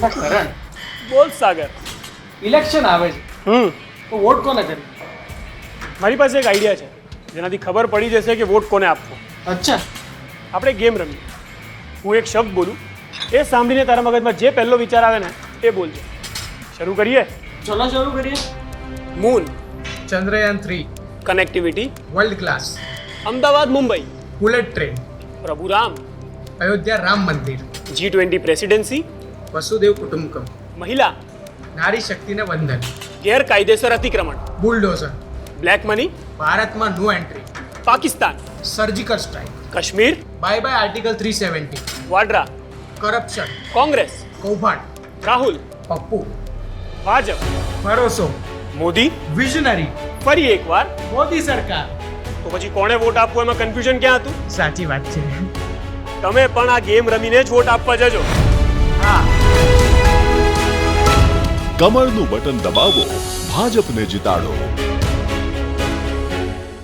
કરણ બોલ સાગર. ઇલેક્શન આવે છે. હમ. તો વોટ કોને કરી? મારી પાસે એક આઈડિયા છે. જેનાથી ખબર પડી જશે કે વોટ કોને આપવો. અચ્છા. આપણે ગેમ રમીએ. હું એક શબ્દ બોલું. એ સાંભળીને તારા મગજમાં જે પહેલો વિચાર આવે ને એ બોલજો. શરૂ કરીએ? ચલો શરૂ કરીએ. Moon Chandrayaan three connectivity world class Ahmedabad Mumbai. Bullet train Prabhu Ram Ayodhya Ram મંદિર. જી ટ્વેન્ટી પ્રેસિડેન્સી વસુદેવ કુટુંબકમ. મહિલા. નારી શક્તિને વંદન. ગેરકાયદેસર અતિક્રમણ. બુલડોઝર. Black money. ભારતમાં no entry. Pakistan. Surgical strike. Kashmir. Bye bye article three seventy. Vadra. Corruption. Congress. કૌભાંડ. રાહુલ. પપ્પુ. ભાજપ. ભરોસો. મોદી. વિઝનરી. ફરી એકવાર. મોદી સરકાર. તો પછી કોણે વોટ આપવો એમાં કન્ફ્યુઝન ક્યાં હતું? સાચી વાત છે. તમે પણ આ ગેમ રમીને જ વોટ આપવા જજો. હા. કમળનું બટન દબાવો ભાજપને જીતાડો.